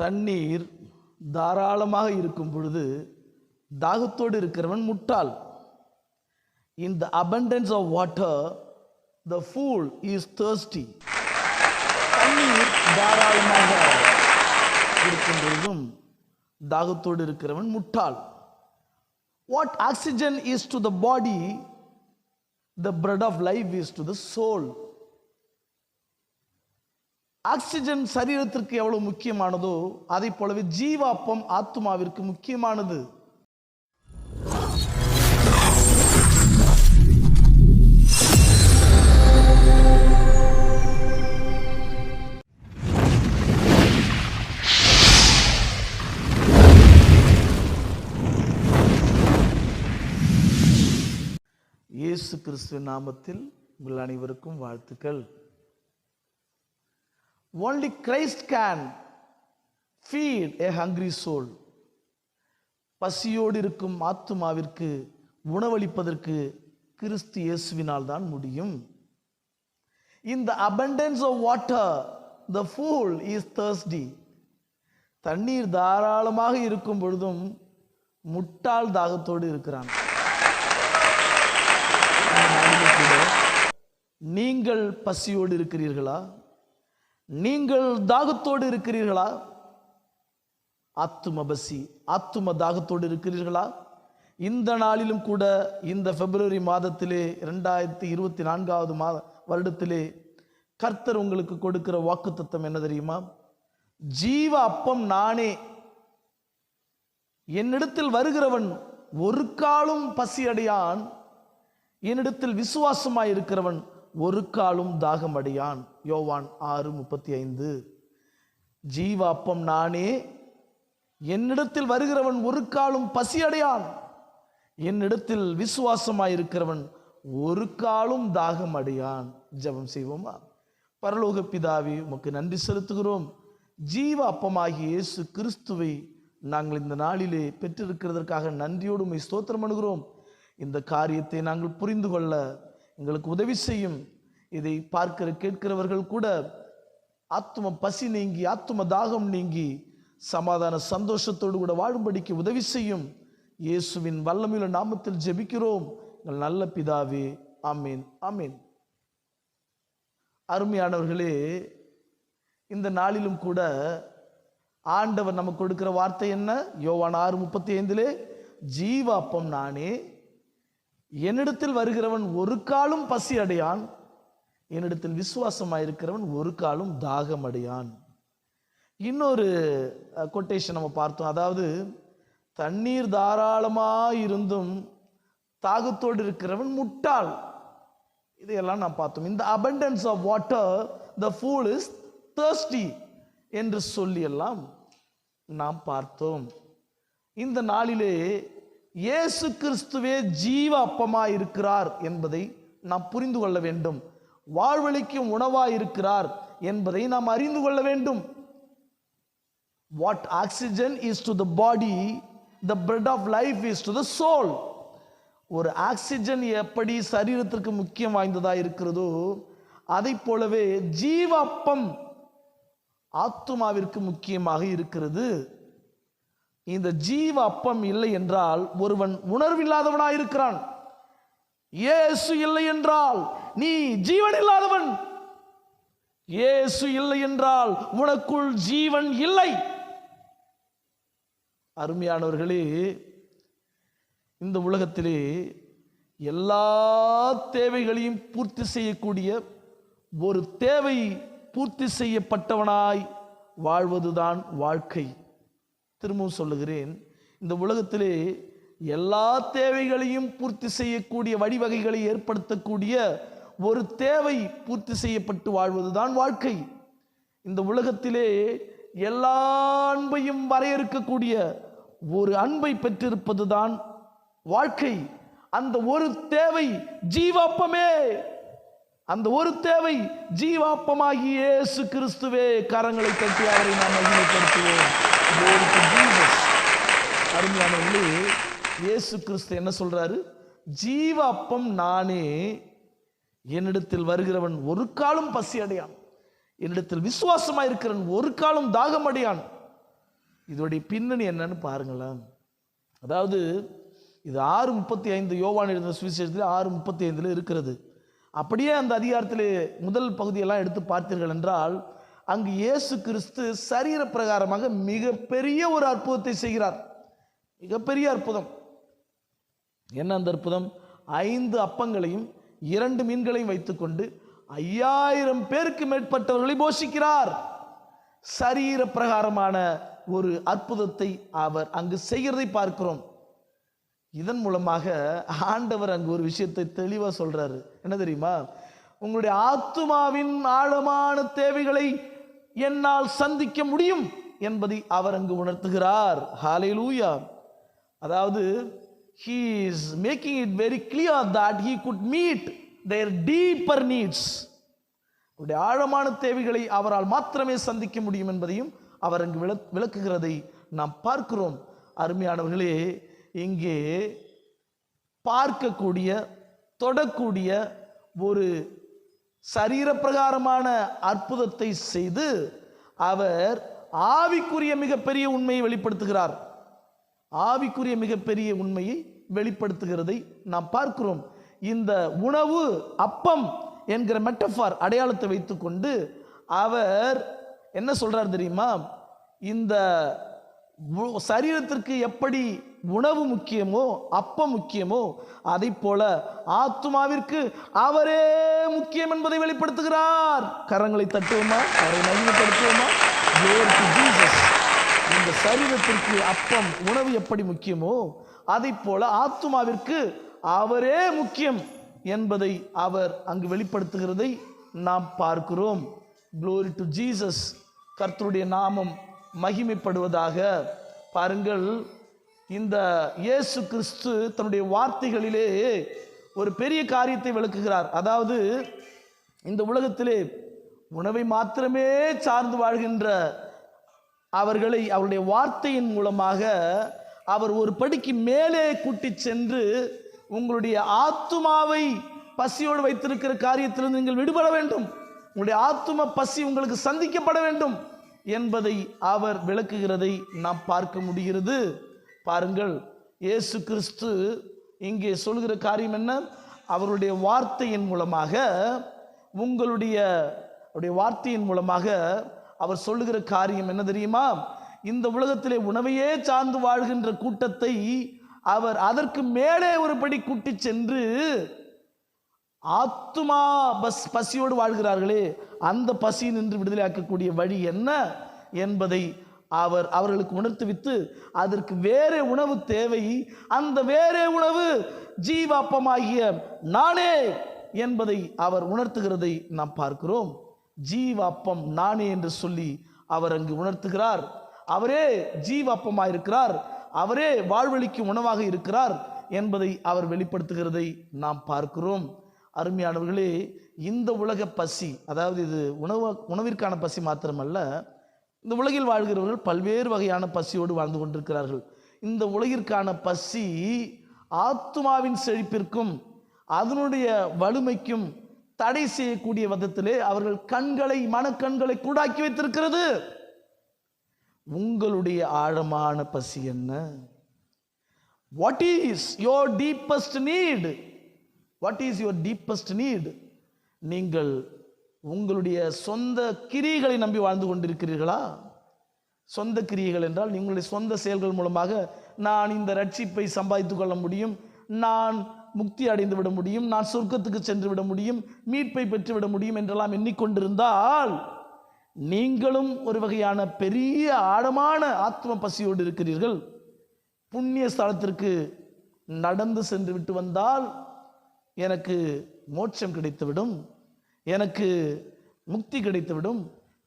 தண்ணீர் தாராளமாக இருக்கும் பொழுது தாகத்தோடு இருக்கிறவன் முட்டாள். In the abundance of water the fool is thirsty தண்ணீர் தாராளமாக இருக்கும் பொழுதும் தாகத்தோடு இருக்கிறவன் முட்டாள். What oxygen is to the body the bread of life is to the soul oxygen சரீரத்திற்கு எவ்வளவு முக்கியமானதோ அதை போலவே ஜீவாப்பம் ஆத்மாவிற்கு முக்கியமானது. இயேசு கிறிஸ்துவின் நாமத்தில் உங்கள் அனைவருக்கும் வாழ்த்துக்கள். Only Christ can feed a hungry soul. பசியோடு இருக்கும் ஆத்துமாவிற்கு உணவளிப்பதற்கு கிறிஸ்து இயேசுவினால் தான் முடியும். இந்த abundance of water the fool is thirsty தண்ணீர் தாராளமாக இருக்கும் பொழுதும் முட்டாள் தாகத்தோடு இருக்கிறான். நீங்கள் பசியோடு இருக்கிறீர்களா? நீங்கள் தாகத்தோடு இருக்கிறீர்களா? ஆத்தும பசி ஆத்தும தாகத்தோடு இருக்கிறீர்களா? இந்த நாளிலும் கூட இந்த பிப்ரவரி மாதத்திலே ரெண்டாயிரத்தி இருபத்தி நான்காவது மாத வருடத்திலே கர்த்தர் உங்களுக்கு கொடுக்கிற வாக்குத்தத்தம் என்ன தெரியுமா? ஜீவ அப்பம் நானே. என்னிடத்தில் வருகிறவன் ஒரு காலும் பசி அடையான் என்னிடத்தில் விசுவாசமாய் இருக்கிறவன் ஒரு காலும் தாகமடையான். யோவான் ஆறு முப்பத்தி ஐந்து ஜீவ அப்பம் நானே என்னிடத்தில் வருகிறவன் ஒரு காலும் பசி அடையான் என்னிடத்தில் விசுவாசமாய் இருக்கிறவன் ஒரு காலும் தாகம் அடையான் ஜெபம் செய்வோமா? பரலோக பிதாவி உமக்கு நன்றி செலுத்துகிறோம். ஜீவ அப்பமாகிய இயேசு கிறிஸ்துவை நாங்கள் இந்த நாளிலே பெற்றிருக்கிறதற்காக நன்றியோடு உண்மை ஸ்தோத்திரம் அணுகிறோம் இந்த காரியத்தை நாங்கள் புரிந்து கொள்ள எங்களுக்கு உதவி செய்யும். இதை பார்க்கிற கேட்கிறவர்கள் கூட ஆத்தும பசி நீங்கி ஆத்தும தாகம் நீங்கி சமாதான சந்தோஷத்தோடு கூட வாழும்படிக்கு உதவி செய்யும். இயேசுவின் வல்லமையுள்ள நாமத்தில் ஜெபிக்கிறோம். எங்கள் நல்ல பிதாவே ஆமீன் ஆமீன். அருமையானவர்களே இந்த நாளிலும் கூட ஆண்டவர் நமக்கு கொடுக்கிற வார்த்தை என்ன? யோவான் ஆறு முப்பத்தி ஐந்திலே ஜீவாப்பம் நானே என்னிடத்தில் வருகிறவன் ஒரு காலும் பசி அடையான். என்னிடத்தில் விசுவாசமாயிருக்கிறவன் ஒரு காலும் தாகம் அடையான். இன்னொரு கொட்டேஷன் நம்ம பார்த்தோம். அதாவது தண்ணீர் தாராளமாக இருந்தும் தாகத்தோடு இருக்கிறவன் முட்டாள். இதையெல்லாம் நான் பார்த்தோம். இந்த abundance of water the fool is thirsty என்று சொல்லியெல்லாம் நாம் பார்த்தோம். இந்த நாளிலே இயேசு கிறிஸ்துவே ஜீவ அப்பமாக இருக்கிறார் என்பதை நாம் புரிந்து கொள்ள வேண்டும். வாழ்வழிக்கும் உணவாக இருக்கிறார் என்பதை நாம் அறிந்து கொள்ள வேண்டும். What oxygen is to the body the bread of life is to the soul ஒரு ஆக்சிஜன் எப்படி சரீரத்திற்கு முக்கியம் வாய்ந்ததாக இருக்கிறதோ அதை போலவே ஜீவ அப்பம் ஆத்துமாவிற்கு முக்கியமாக இருக்கிறது. இந்த ஜீவ அப்பம் இல்லை என்றால் ஒருவன் உணர்வில்லாதவனாய் இருக்கிறான். இயேசு இல்லை என்றால் நீ ஜீவன் இல்லாதவன். இயேசு இல்லை என்றால் உனக்குள் ஜீவன் இல்லை. அருமையானவர்களே இந்த உலகத்திலே எல்லா தேவைகளையும் பூர்த்தி செய்யக்கூடிய ஒரு தேவை பூர்த்தி செய்யப்பட்டவனாய் வாழ்வதுதான் வாழ்க்கை. திரும்பவும் சொல்லுகிறேன். இந்த உலகத்திலே எல்லா தேவைகளையும் பூர்த்தி செய்யக்கூடிய வழிவகைகளை ஏற்படுத்தக்கூடிய ஒரு தேவை பூர்த்தி செய்யப்பட்டு வாழ்வதுதான் வாழ்க்கை. இந்த உலகத்திலே எல்லா அன்பையும் வரையறுக்கக்கூடிய ஒரு அன்பை பெற்றிருப்பதுதான் வாழ்க்கை. அந்த ஒரு தேவை ஜீவாப்பமே. அந்த ஒரு தேவை ஜீவாப்பமாகி இயேசு கிறிஸ்துவே. கரங்களை தட்டி அவரை நாம் மகிமைப்படுத்துவோம். அருமையானவர்களே இயேசு கிறிஸ்து என்ன சொல்றாரு? ஜீவ அப்பம் நானே என்னிடத்தில் வருகிறவன் ஒரு காலும் பசி அடையான். என்னிடத்தில் விசுவாசமாய் இருக்கிறவன் ஒரு காலும் தாகம் அடையான். இதோடைய பின்னணி என்னன்னு பாருங்களேன். அதாவது இது ஆறு முப்பத்தி ஐந்து யோவான் எழுந்த சுவிசேஷத்தில் ஆறு முப்பத்தி ஐந்தில் இருக்கிறது. அப்படியே அந்த அதிகாரத்தில் முதல் பகுதியெல்லாம் எடுத்து பார்த்தீர்கள் என்றால் அங்கு இயேசு கிறிஸ்து சரீர பிரகாரமாக மிகப்பெரிய ஒரு அற்புதத்தை செய்கிறார். மிகப்பெரிய அற்புதம். என்ன அந்த அற்புதம்? ஐந்து அப்பங்களையும் இரண்டு மீன்களையும் வைத்துக்கொண்டு ஐயாயிரம் பேருக்கு மேற்பட்டவர்களை போஷிக்கிறார். சரீர பிரகாரமான ஒரு அற்புதத்தை அவர் அங்கு செய்கிறதை பார்க்கிறோம். இதன் மூலமாக ஆண்டவர் அங்கு ஒரு விஷயத்தை தெளிவாக சொல்றாரு. என்ன தெரியுமா? உங்களுடைய ஆத்துமாவின் ஆழமான தேவைகளை என்னால் சந்திக்க முடியும் என்பதை அவர் அங்கு உணர்த்துகிறார். ஹalleluya அதாவது he is making it very clear that he could meet their deeper needs அவருடைய ஆழமான தேவைகளை அவரால் மாத்திரமே சந்திக்க முடியும் என்பதையும் அவர் அங்கு விளக் விளக்குகிறதை நாம் பார்க்கிறோம். அருமையானவர்களே இங்கே பார்க்கக்கூடிய தொடக்கூடிய ஒரு சரீரப்பிரகாரமான அற்புதத்தை செய்து அவர் ஆவிக்குரிய மிகப்பெரிய உண்மையை வெளிப்படுத்துகிறார். ஆவிக்குரிய மிகப்பெரிய உண்மையை வெளிப்படுத்துகிறதை நாம் பார்க்கிறோம். இந்த உணவு அப்பம் என்கிற மெட்டஃபார் அடையாளத்தை வைத்துக்கொண்டு அவர் என்ன சொல்கிறார் தெரியுமா? இந்த உ- சரீரத்திற்கு எப்படி உணவு முக்கியமோ அப்பம் முக்கியமோ அதை போல ஆத்துமாவிற்கு அவரே முக்கியம் என்பதை வெளிப்படுத்துகிறார். கரங்களை தட்டுவோமா? அவரை மகிமைப்படுத்துவோமா? இந்த சரீரத்திற்கு அப்பம் உணவு எப்படி முக்கியமோ அதை போல ஆத்துமாவிற்கு அவரே முக்கியம் என்பதை அவர் அங்கு வெளிப்படுத்துகிறதை நாம் பார்க்கிறோம். Glory டு ஜீசஸ் கர்த்தருடைய நாமம் மகிமைப்படுவதாக பாருங்கள். இந்த இயேசு கிறிஸ்து தன்னுடைய வார்த்தைகளிலே ஒரு பெரிய காரியத்தை விளக்குகிறார். அதாவது இந்த உலகத்திலே உணவை மாத்திரமே சார்ந்து வாழ்கின்ற அவர்களை அவருடைய வார்த்தையின் மூலமாக அவர் ஒரு படிக்கு மேலே கூட்டி சென்று உங்களுடைய ஆத்துமாவை பசியோடு வைத்திருக்கிற காரியத்திலிருந்து நீங்கள் விடுபட வேண்டும். உங்களுடைய ஆத்தும பசி உங்களுக்கு சந்திக்கப்பட வேண்டும் என்பதை அவர் விளக்குகிறதை நாம் பார்க்க முடிகிறது. பாருங்கள். இயேசு கிறிஸ்து இங்கே சொல்கிற காரியம் என்ன? அவருடைய வார்த்தையின் மூலமாக உங்களுடைய அவருடைய வார்த்தையின் மூலமாக அவர் சொல்லுகிற காரியம் என்ன தெரியுமா? இந்த உலகத்திலே உணவையே சார்ந்து வாழ்கின்ற கூட்டத்தை அவர் அதற்கு மேலே ஒரு படி கூட்டி சென்று ஆத்துமா பஸ் பசியோடு வாழ்கிறார்களே அந்த பசி நின்று விடுதலையாக்கக்கூடிய வழி என்ன என்பதை அவர் அவர்களுக்கு உணர்த்துவித்து அதற்கு வேறே உணவு தேவை. அந்த வேறே உணவு ஜீவாப்பமாகிய நானே என்பதை அவர் உணர்த்துகிறதை நாம் பார்க்கிறோம். ஜீவாப்பம் நானே என்று சொல்லி அவர் அங்கு உணர்த்துகிறார். அவரே ஜீவாப்பமாயிருக்கிறார் அவரே வாழ்வழிக்கும் உணவாக இருக்கிறார் என்பதை அவர் வெளிப்படுத்துகிறதை நாம் பார்க்கிறோம். அருமையானவர்களே இந்த உலக பசி அதாவது இது உணவு உணவிற்கான பசி மாத்திரமல்ல இந்த உலகில் வாழ்கிறவர்கள் பல்வேறு வகையான பசியோடு வாழ்ந்து கொண்டிருக்கிறார்கள். இந்த உலகிற்கான பசி ஆத்துமாவின் செழிப்பிற்கும் அதனுடைய வலிமைக்கும் தடை செய்யக்கூடிய விதத்திலே அவர்கள் கண்களை மனக்கண்களை கூடாக்கி வைத்திருக்கிறது. உங்களுடைய ஆழமான பசி என்ன? What is your deepest need what is your deepest need நீங்கள் உங்களுடைய சொந்த கிரியைகளை நம்பி வாழ்ந்து கொண்டிருக்கிறீர்களா? சொந்த கிரியைகள் என்றால் உங்களுடைய சொந்த செயல்கள் மூலமாக நான் இந்த ரட்சிப்பை சம்பாதித்துக் கொள்ள முடியும் நான் முக்தி அடைந்து விட முடியும் நான் சொர்க்கத்துக்கு சென்று விட முடியும் மீட்பை பெற்று விட முடியும் என்றெல்லாம் எண்ணிக்கொண்டிருந்தால் நீங்களும் ஒரு வகையான பெரிய ஆழமான ஆத்ம பசியோடு இருக்கிறீர்கள். புண்ணிய ஸ்தலத்திற்கு நடந்து சென்று விட்டு வந்தால் எனக்கு மோட்சம் கிடைத்துவிடும். எனக்கு முக்தி கிடைத்துவிடும்.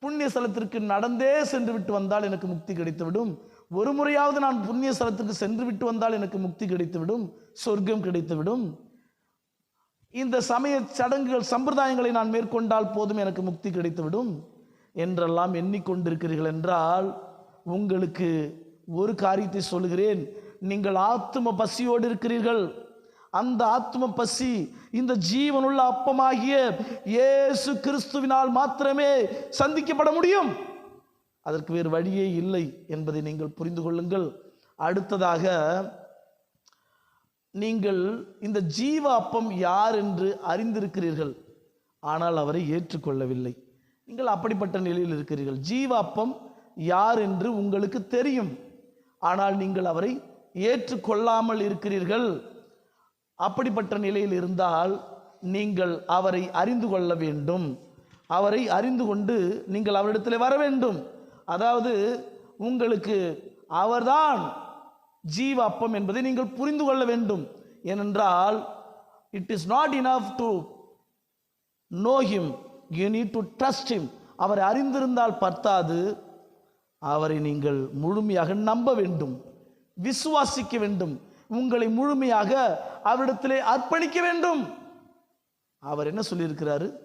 புண்ணிய ஸ்தலத்திற்கு நடந்தே சென்று விட்டு வந்தால் எனக்கு முக்தி கிடைத்துவிடும். ஒரு முறையாவது நான் புண்ணிய ஸ்தலத்திற்கு சென்று விட்டு வந்தால் எனக்கு முக்தி கிடைத்துவிடும். சொர்க்கம் கிடைத்துவிடும். இந்த சமய சடங்குகள் சம்பிரதாயங்களை நான் மேற்கொண்டால் போதும் எனக்கு முக்தி கிடைத்துவிடும். என்றெல்லாம் எண்ணிக்கொண்டிருக்கிறீர்கள் என்றால் உங்களுக்கு ஒரு காரியத்தை சொல்லுகிறேன். நீங்கள் ஆத்தும பசியோடு இருக்கிறீர்கள். அந்த ஆத்ம பசி இந்த ஜீவனுள்ள அப்பமாகிய இயேசு கிறிஸ்துவினால் மாத்திரமே சந்திக்கப்பட முடியும். அதற்கு வேறு வழியே இல்லை என்பதை நீங்கள் புரிந்து கொள்ளுங்கள். அடுத்ததாக நீங்கள் இந்த ஜீவ அப்பம் யார் என்று அறிந்திருக்கிறீர்கள். ஆனால் அவரை ஏற்றுக்கொள்ளவில்லை. நீங்கள் அப்படிப்பட்ட நிலையில் இருக்கிறீர்கள். ஜீவ அப்பம் யார் என்று உங்களுக்கு தெரியும். ஆனால் நீங்கள் அவரை ஏற்றுக்கொள்ளாமல் இருக்கிறீர்கள். அப்படிப்பட்ட நிலையில் இருந்தால் நீங்கள் அவரை அறிந்து கொள்ள வேண்டும். அவரை அறிந்து கொண்டு நீங்கள் அவரிடத்தில் வர வேண்டும். அதாவது உங்களுக்கு அவர்தான் ஜீவ அப்பம் என்பதை நீங்கள் புரிந்து கொள்ள வேண்டும். ஏனென்றால் it is not enough to know him you need to trust him அவரை அறிந்திருந்தால் பத்தாது. அவரை நீங்கள் முழுமையாக நம்ப வேண்டும். விசுவாசிக்க வேண்டும். உங்களை முழுமையாக அவரிடத்திலே அர்ப்பணிக்க வேண்டும். அவர் என்ன சொல்லியிருக்கிறாரு?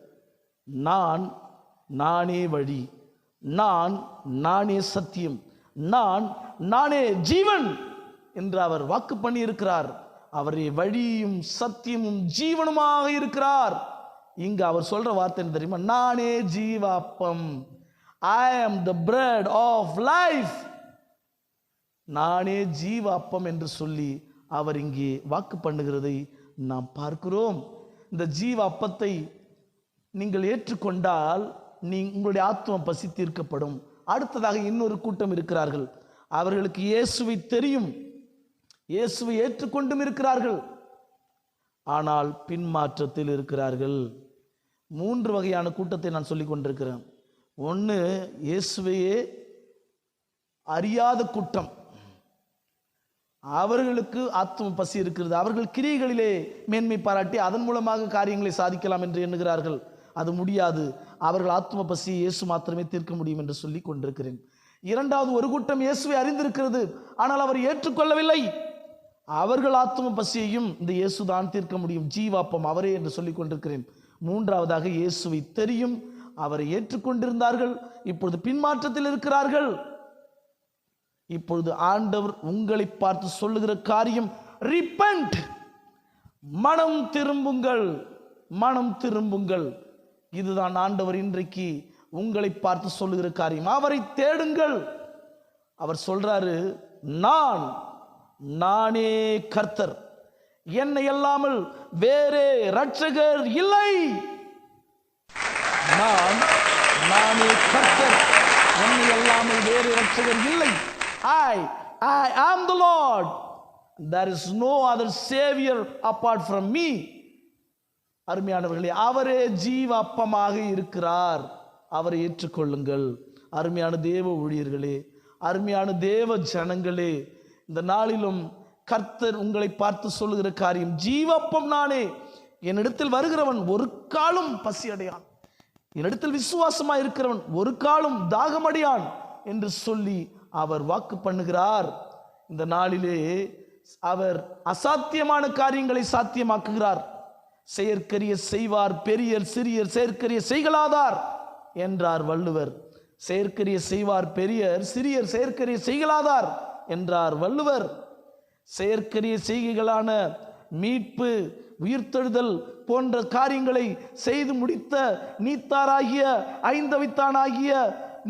நான் நானே வழி. நான் நானே சத்தியம். நான் நானே ஜீவன் என்று அவர் வாக்கு பண்ணி இருக்கிறார் அவரே வழியும் சத்தியமும் ஜீவனுமாக இருக்கிறார். இங்கு அவர் சொல்ற வார்த்தை என்ன தெரியுமா? நானே ஜீவாப்பம். ஐ ஆம் த பிரெட் ஆஃப் லைஃப் நானே ஜீவாப்பம் என்று சொல்லி அவர் இங்கே வாக்கு பண்ணுகிறதை நாம் பார்க்கிறோம். இந்த ஜீவ அப்பத்தை நீங்கள் ஏற்றுக்கொண்டால் நீ உங்களுடைய ஆத்மம் பசி தீர்க்கப்படும் அடுத்ததாக இன்னொரு கூட்டம் இருக்கிறார்கள். அவர்களுக்கு இயேசுவை தெரியும். இயேசுவை ஏற்றுக்கொண்டும் இருக்கிறார்கள். ஆனால் பின்மாற்றத்தில் இருக்கிறார்கள். மூன்று வகையான கூட்டத்தை நான் சொல்லி கொண்டிருக்கிறேன். ஒன்று இயேசுவையே அறியாத கூட்டம். அவர்களுக்கு ஆத்ம பசி இருக்கிறது. அவர்கள் கிரியைகளிலே மேன்மை பாராட்டி அதன் மூலமாக காரியங்களை சாதிக்கலாம் என்று எண்ணுகிறார்கள். அது முடியாது. அவர்கள் ஆத்ம பசி இயேசு மாத்திரமே தீர்க்க முடியும் என்று சொல்லி கொண்டிருக்கிறேன். இரண்டாவது ஒரு கூட்டம் இயேசுவை அறிந்திருக்கிறது. ஆனால் அவர் ஏற்றுக்கொள்ளவில்லை. அவர்கள் ஆத்ம பசியையும் இந்த இயேசு தான் தீர்க்க முடியும். ஜீவாப்பம் அவரே என்று சொல்லிக் கொண்டிருக்கிறேன். மூன்றாவதாக இயேசுவை தெரியும். அவரை ஏற்றுக்கொண்டிருந்தார்கள். இப்பொழுது பின்மாற்றத்தில் இருக்கிறார்கள். இப்பொழுது ஆண்டவர் உங்களை பார்த்து சொல்லுகிற காரியம் ரிப்பண்ட் மனம் திரும்புங்கள்! மனம் திரும்புங்கள்! இதுதான் ஆண்டவர் இன்றைக்கு உங்களை பார்த்து சொல்லுகிற காரியம். அவரை தேடுங்கள். அவர் சொல்றாரு நான் நானே கர்த்தர். என்னை அல்லாமல் வேறே ரட்சகர் இல்லை. நான் நானே கர்த்தர். என்னை அல்லாமல் வேறு ரட்சகர் இல்லை. I, I am the Lord. there is no other saviour apart from me அருமையானவர்களே அவரே ஜீவ அப்பமாக இருக்கிறார். அவரை ஏற்றுக்கொள்ளுங்கள். அருமையான தேவ ஊழியர்களே அருமையான தேவ ஜனங்களே இந்த நாளிலும் கர்த்தர் உங்களை பார்த்து சொல்லுகிற காரியம் ஜீவப்பம் நானே. என்னிடத்தில் வருகிறவன் ஒரு காலும் பசி அடையான் என்னிடத்தில் விசுவாசமாக இருக்கிறவன் ஒரு காலும் தாகமடையான் என்று சொல்லி அவர் வாக்கு பண்ணுகிறார். இந்த நாளிலே அவர் அசாத்தியமான காரியங்களை சாத்தியமாக்குகிறார். செயற்கரிய செய்வார் பெரியர் சிறியர் செயற்கரிய செய்கலாதார் என்றார் வள்ளுவர். செயற்கரிய செய்வார் பெரியர் சிறியர் செயற்கரிய செய்கலாதார் என்றார் வள்ளுவர். செயற்கரிய செய்கைகளான மீட்பு உயிர்த்தெழுதல் போன்ற காரியங்களை செய்து முடித்த நீத்தாராகிய ஐந்தவித்தானாகிய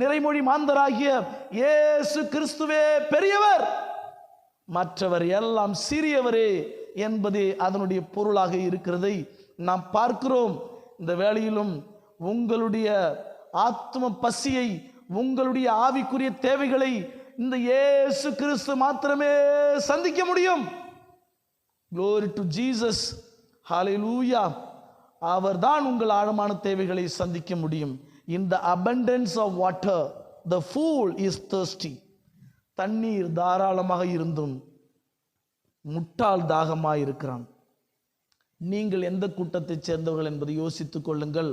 நிறைமொழி மாந்தராகிய இயேசு கிறிஸ்துவே பெரியவர். மற்றவர் எல்லாம் சிறியவரே என்பதே அதனுடைய பொருளாக இருக்கிறதை நாம் பார்க்கிறோம். இந்த வேளையிலும் உங்களுடைய ஆத்ம பசியை உங்களுடைய ஆவிக்குரிய தேவைகளை இந்த இயேசு கிறிஸ்து மாத்திரமே சந்திக்க முடியும். Glory டு ஜீசஸ் ஹalleluya அவர்தான் உங்கள் ஆழமான தேவைகளை சந்திக்க முடியும். In the abundance of water the fool is thirsty. தண்ணீர் தாராளமாக இருந்தும் முட்டாள் தாகமாக இருக்கிறான். நீங்கள் எந்த கூட்டத்தைச் சேர்ந்தவர்கள் என்பதை யோசித்துக் கொள்ளுங்கள்.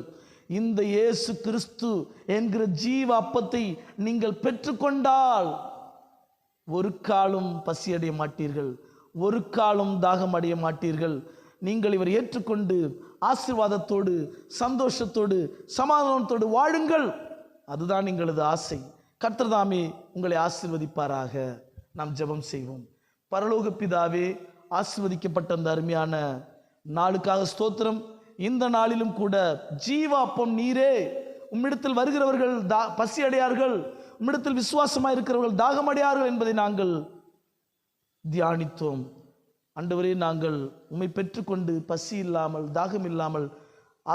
இந்த இயேசு கிறிஸ்து என்கிற ஜீவ அப்பத்தை நீங்கள் பெற்றுக்கொண்டால் ஒரு காலும் பசியடைய மாட்டீர்கள். ஒரு காலும் தாகம் அடைய மாட்டீர்கள். நீங்கள் இவர் ஏற்றுக்கொண்டு ஆசீர்வாதத்தோடு சந்தோஷத்தோடு சமாதானத்தோடு வாழுங்கள். அதுதான் எங்களது ஆசை. கர்த்தர்தாமே உங்களை ஆசீர்வதிப்பாராக. நாம் ஜெபம் செய்வோம். பரலோக பிதாவே ஆசிர்வதிக்கப்பட்ட அந்த அருமையான நாளுக்காக ஸ்தோத்திரம். இந்த நாளிலும் கூட ஜீவாப்பம் நீரே. உம்மிடத்தில் வருகிறவர்கள் தா பசி அடையார்கள் உம்மிடத்தில் விசுவாசமாக இருக்கிறவர்கள் தாகமடையார்கள் என்பதை நாங்கள் தியானித்தோம். அன்றுவரையும் நாங்கள் உம்மை பெற்றுக்கொண்டு பசி இல்லாமல் தாகம் இல்லாமல்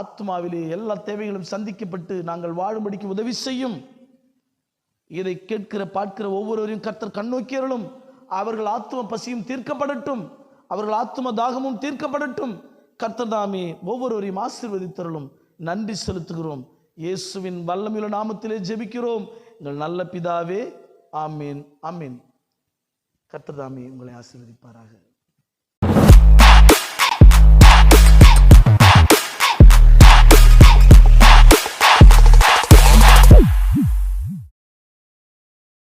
ஆத்மாவிலே எல்லா தேவைகளும் சந்திக்கப்பட்டு நாங்கள் வாழும்படிக்கு உதவி செய்யும். இதை கேட்கிற பார்க்கிற ஒவ்வொருவரையும் கர்த்தர் கண்ணோக்கியர்களும் அவர்கள் ஆத்ம பசியும் தீர்க்கப்படட்டும். அவர்கள் ஆத்ம தாகமும் தீர்க்கப்படட்டும். கர்த்தர் தாமே ஒவ்வொருவரையும் ஆசீர்வதித்தருளும். நன்றி செலுத்துகிறோம். இயேசுவின் வல்லமையுள்ள நாமத்திலே ஜெபிக்கிறோம். எங்கள் நல்ல பிதாவே ஆமீன் ஆமீன். கர்த்தர் தாமே உங்களை ஆசீர்வதிப்பாராக.